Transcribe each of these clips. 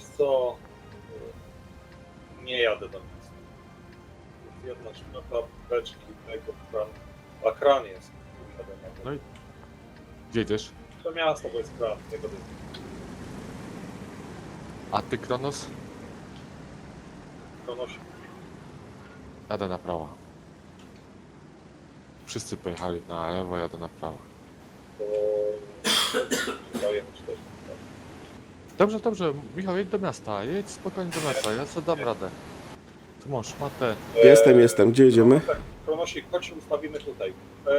Wiesz co? Nie jadę do miasta. Jest jedna szmata beczki tego kran. A kran jest. No i gdzie jedziesz? To miasto, bo jest. Tego typu. A ty, Kronos? Kronosi. Jadę na prawo. Wszyscy pojechali na lewo, jadę na prawo. To... Dobrze, dobrze. Michał, jedź do miasta. Jedź spokojnie do miasta. Ja sobie dam radę. Tu masz matę. Jestem, jestem. Gdzie jedziemy? Kronosik, chodź się ustawimy tutaj. E,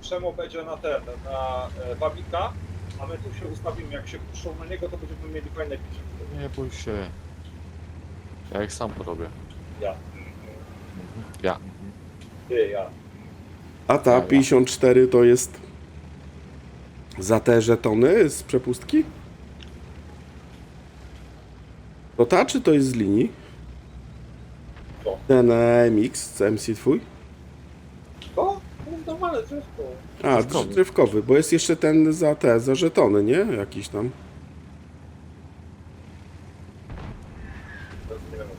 Przemo będzie na ten, na e, Babika, a my tu się ustawimy. Jak się puszczą na niego, to będziemy mieli fajne picie. Nie bój się. Ja ich sam porobię. Ja. Ja. Ty, ja. A ta 54 to jest za te żetony z przepustki? To ta, czy to jest z linii? Co? Ten e, mix z MC twój? To? To jest normalne drzewko. A, Drzewkowy. drzewkowy, bo jest jeszcze ten za te, za żetony, nie? Jakiś tam. Teraz nie wiem, o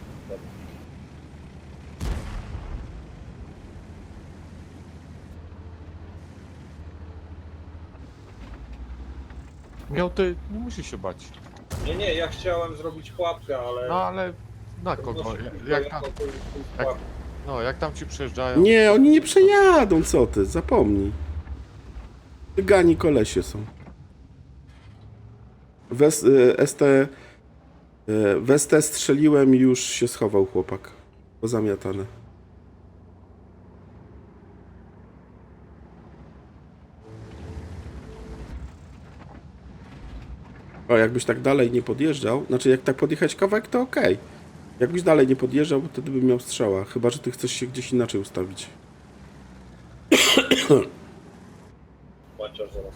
czym Miał ty, nie musisz się bać. Nie, nie, ja chciałem zrobić pułapkę, ale... No ale na kogo? Jak tam, jak- no, jak tam ci przyjeżdżają? Nie, oni nie przejadą, co ty, zapomnij. Gani kolesie są. Wes, e, ST, e, w ST strzeliłem i już się schował chłopak. Pozamiatane. O, jakbyś tak dalej nie podjeżdżał, znaczy jak tak podjechać kawałek, to okej. Jakbyś dalej nie podjeżdżał, to wtedy bym miał strzała. Chyba, że ty chcesz się gdzieś inaczej ustawić. Maciarz zaraz.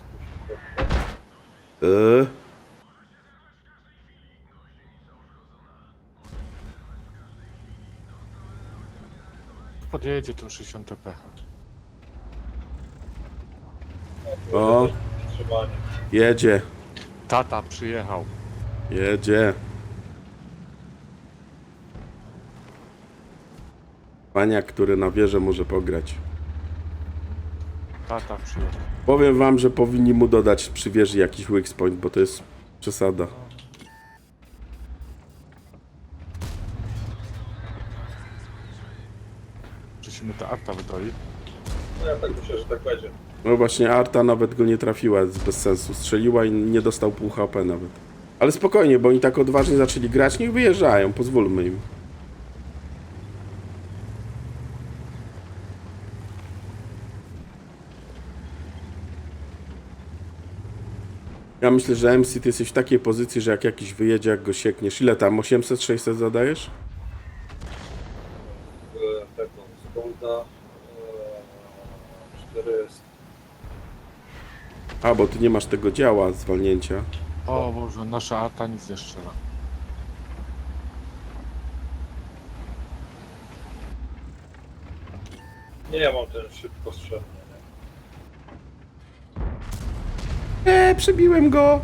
Eee, Podjedzie tu 60 TP. O. Jedzie, Tata przyjechał. jedzie. Paniak, który na wieżę może pograć. Tata przyjechał. Powiem wam, że powinni mu dodać przy wieży jakiś weak point, bo to jest przesada. Musimy to Arta wydoi. No ja tak myślę, że tak będzie. No właśnie, Arta nawet go nie trafiła, bez sensu. Strzeliła i nie dostał pół HP nawet. Ale spokojnie, bo oni tak odważnie zaczęli grać, niech wyjeżdżają, pozwólmy im. Ja myślę, że MC ty jesteś w takiej pozycji, że jak jakiś wyjedzie, jak go siekniesz. Ile tam? 800, 600 zadajesz? Skolda. E, 400. A, bo ty nie masz tego działa zwalnięcia. O Boże, nasza Arta nic nie strzela. Nie, ja mam ten szybko strzelny. Eee, przebiłem go!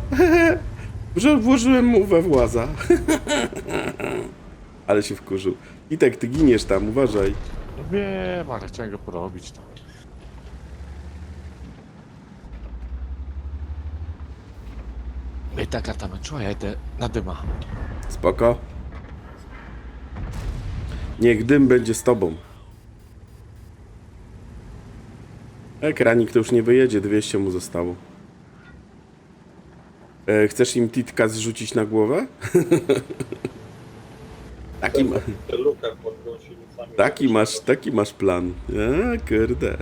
Że włożyłem mu we właza. Ale się wkurzył. Itek, ty giniesz tam, uważaj. No wiem, ale chciałem go porobić tam. I taka ta męczyła, ja idę na dyma. Spoko. Niech dym będzie z tobą. Ekranik to już nie wyjedzie, 200 mu zostało. E, chcesz im titka zrzucić na głowę? taki, ma, Tę lukę pod gąsienicami. taki, masz, taki masz plan. A, kurde.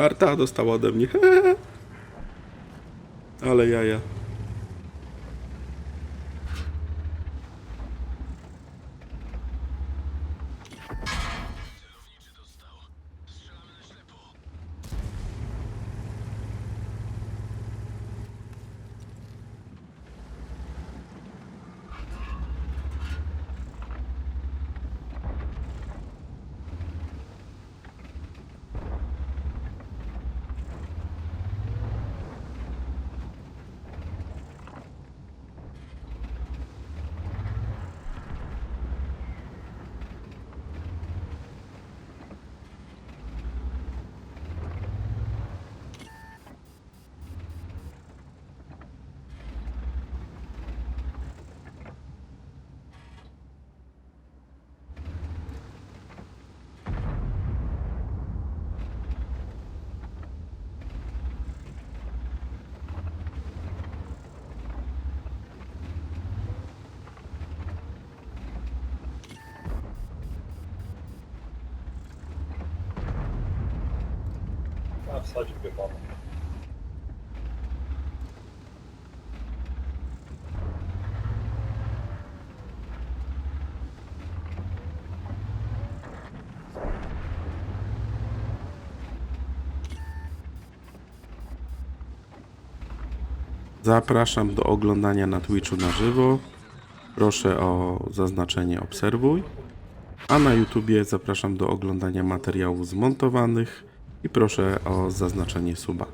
Arta dostała ode mnie. Ale jaja. Na wsadzie panu. Zapraszam do oglądania na Twitchu na żywo. Proszę o zaznaczenie obserwuj. A na YouTubie zapraszam do oglądania materiałów zmontowanych i proszę o zaznaczenie suba.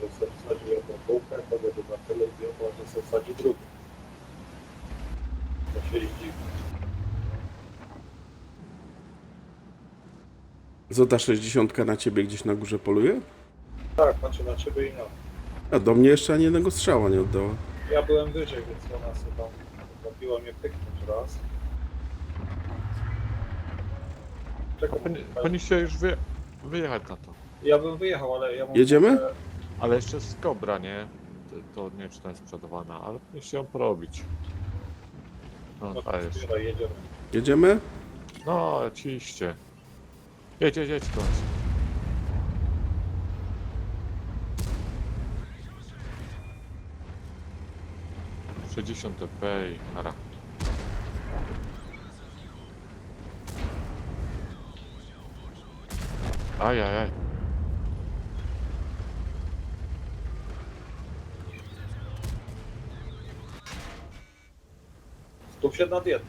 Że sobie jedną bułkę, powiedzmy na tyle i może sobie wsadzi drugą. To się dziwi. Zota 60 na ciebie gdzieś na górze poluje? Tak, patrzę na ciebie i na. A do mnie jeszcze ani jednego strzała nie oddała. Ja byłem wyżej, więc ona sobie tam robiła mnie pyknąć raz. Czekaj, Powinni- Powinniście już wy, wyjechać na to. ja bym wyjechał, ale ja mówię, Jedziemy? że- Ale jeszcze z Kobra, nie? To, to nie wiem, czy to jest sprzedawana, ale powinniście ją porobić. No, No, to jest. jedziemy. Jedziemy? No, oczywiście. Jedź, jedź, jedź, kończ. Sześćdziesiąt dp i nara. Aj, aj, aj. Skup się na dietę.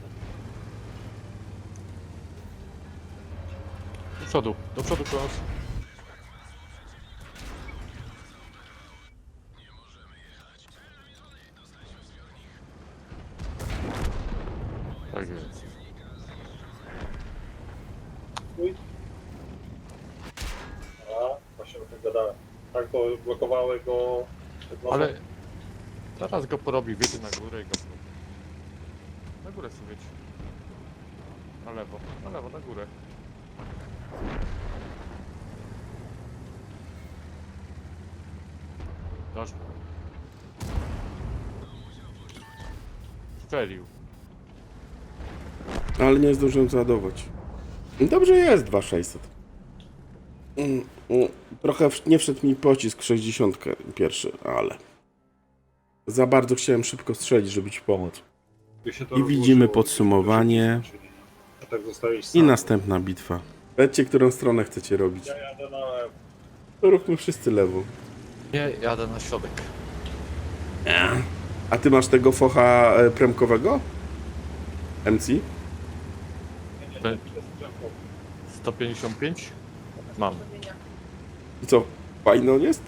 Do przodu, do przodu, klos. Tak jest. Stój. A, właśnie o tym Tak, bo blokowały go przed nosem. Ale teraz go porobi, wiedzie na górę i go porobi. Na górę sobie. Na lewo, na lewo, na górę. Dasz. Strzelił. Ale nie zdążyłem załadować. Dobrze jest 2600. Mm, mm, Trochę nie wszedł mi pocisk 60 pierwszy, ale... Za bardzo chciałem szybko strzelić, żeby ci pomóc. I widzimy podsumowanie. A tak I następna bitwa. Powiedzcie, którą stronę chcecie robić. Ja jadę na lewo. To róbmy wszyscy lewo. Nie, jadę na środek. A ty masz tego focha e, premkowego? MC? Nie, nie, Te- nie, przez drzewko. 155? Mam. I co, fajny on jest?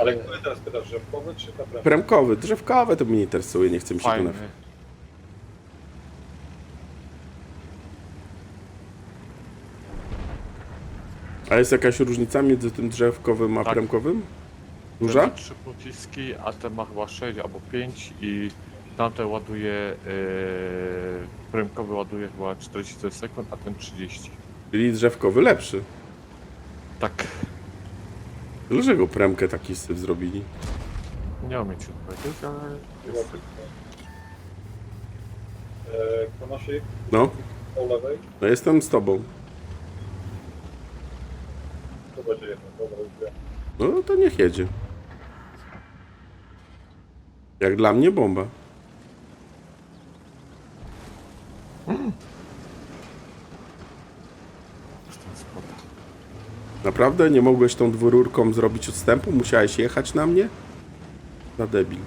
Ale który teraz pytasz, drzewkowy czy kaprem? Premkowy, drzewkowe to mnie nie interesuje, nie chcę mi się Fajny. tu na... A jest jakaś różnica między tym drzewkowym a Tak. premkowym? Ten Duża? ma trzy pociski, a ten ma chyba 6 albo 5 i tamte ładuje, yy, prymkowy ładuje chyba 40 sekund, a ten 30. Czyli drzewkowy lepszy. Tak, Dlaczego premkę taki syf zrobili? nie umiem ci odpowiedzieć, ale jest. Eee, Konosik No, po lewej, no jestem z tobą. to będzie jedno, dobra, już wiem. No to niech jedzie. Jak dla mnie bomba. Jestem spoko. Naprawdę? Nie mogłeś tą dwururką zrobić odstępu? Musiałeś jechać na mnie? Na debil.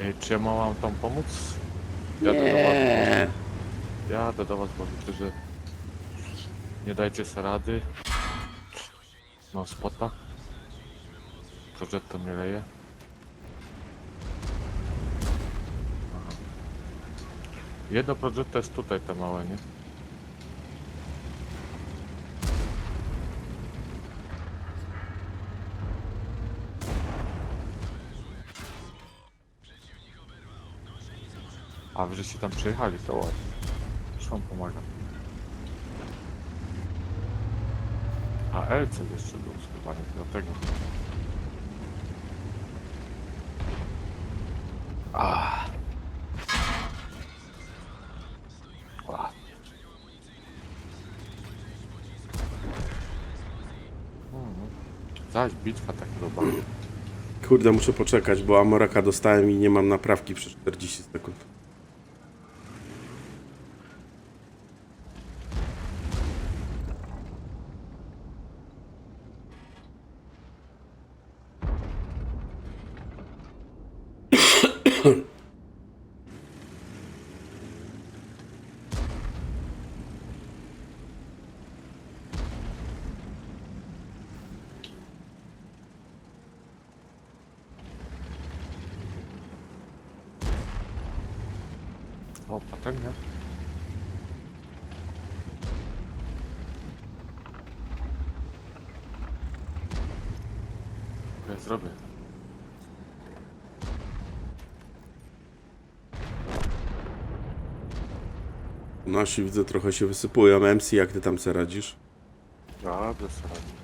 Ej, czy ja mam tam pomóc? Jadę do was, Nie. jadę do was, bo widzę, że nie dajcie sobie rady. Mam spota. Progetto mnie leje. Aha. Jedno progetto jest tutaj, te małe, nie? A wy żeście tam przyjechali, to ładnie. Już wam pomagam. A LC jeszcze był chyba nie dlatego. Ah. Ładnie. Hmm. Zaś bitwa tak chyba. Kurde, muszę poczekać, bo Amoraka dostałem i nie mam naprawki przez 40 sekund. O, patelnia. Ja zrobię. Nasi widzę trochę się wysypują. MC, jak ty tam se radzisz? Radzę sobie.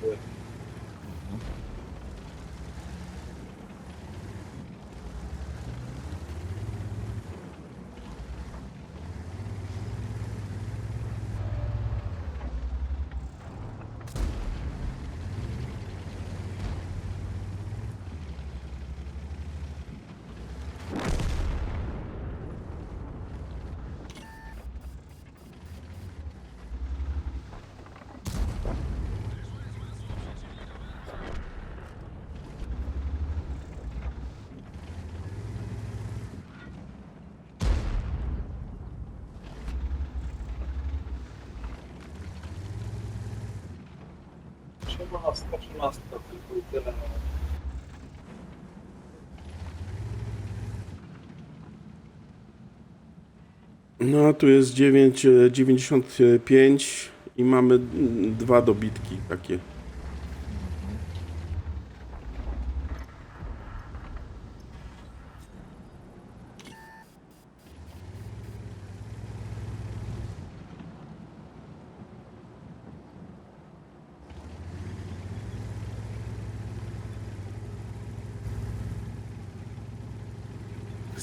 public Trzeba 113 tylko tyle. no. Tu jest 9, e, 95 i mamy dwa dobitki takie.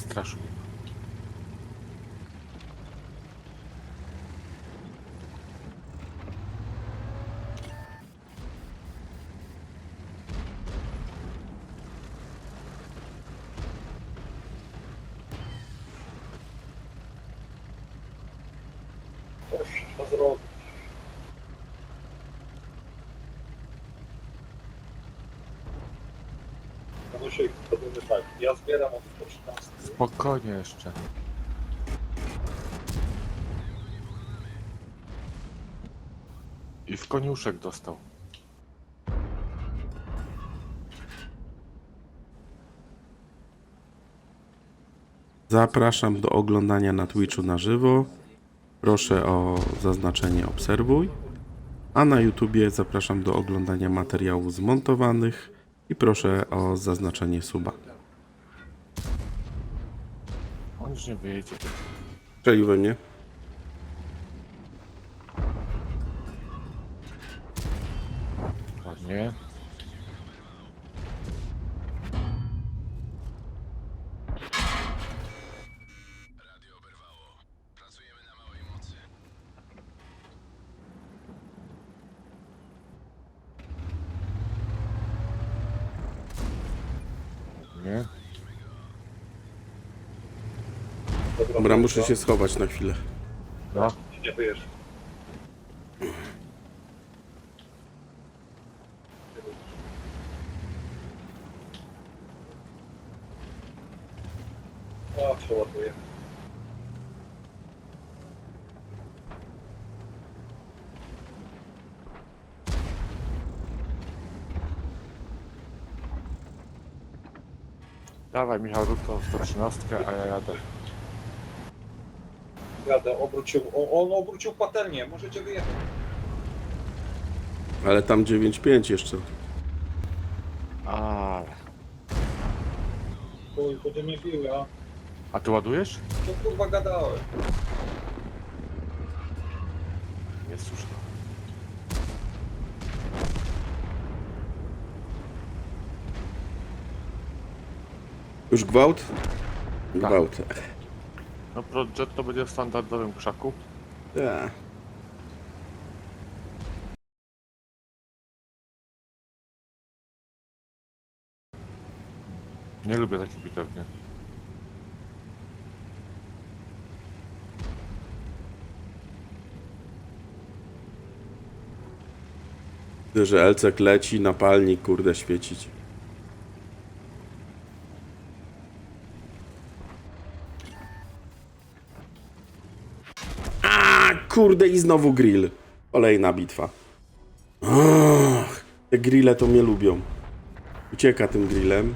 Wystraszył. Coś trzeba zrobić. Manusiek, robimy tak. Ja zbieram od 113. Spokojnie jeszcze. I w koniuszek dostał. Zapraszam do oglądania na Twitchu na żywo. Proszę o zaznaczenie obserwuj. A na YouTubie zapraszam do oglądania materiałów zmontowanych i proszę o zaznaczenie suba. On już nie wyjedzie. Strzelił we mnie. Ładnie. Nie? Dobra, muszę się schować na chwilę. No. Nie wyjeżdżam. O, przeładuję. Dawaj Michał, rób tą 113, a ja jadę. Jadę, obrócił, o, on obrócił patelnię, możecie wyjechać. Ale tam 9-5 jeszcze. Ale. chuj, będzie mnie bił, a A ty ładujesz? to kurwa gadałem. Nie słuszno. Już gwałt? Gwałt. No Projet to będzie w standardowym krzaku. Tak. Nie lubię takich bitewnie. Widzę, że Elcek leci, napalnik, kurde, świecić. A, kurde, i znowu grill. Kolejna bitwa. Ach, te grille to mnie lubią. Ucieka tym grillem.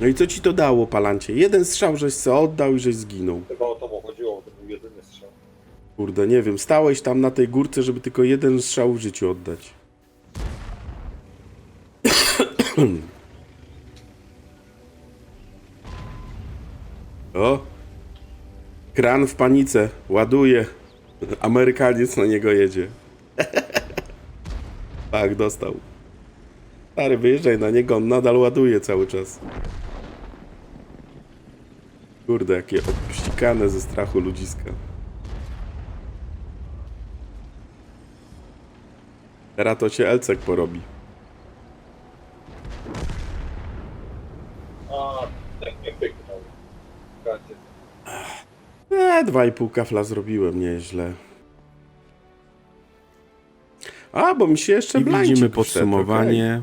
No i co ci to dało, palancie? Jeden strzał, żeś se oddał i żeś zginął. Chyba o to chodziło, to był jedyny strzał. Kurde, nie wiem, stałeś tam na tej górce, żeby tylko jeden strzał w życiu oddać. o! Kran w panice, ładuje. Amerykaniec na niego jedzie. tak, dostał. Stary, wyjeżdżaj na niego, on nadal ładuje cały czas. Kurde, jakie obścikane ze strachu ludziska. Teraz to cię Elcek porobi. A, tak mnie pyknął. Gacie. Dwa i pół kafla zrobiłem nieźle. A, bo mi się jeszcze I widzimy podsumowanie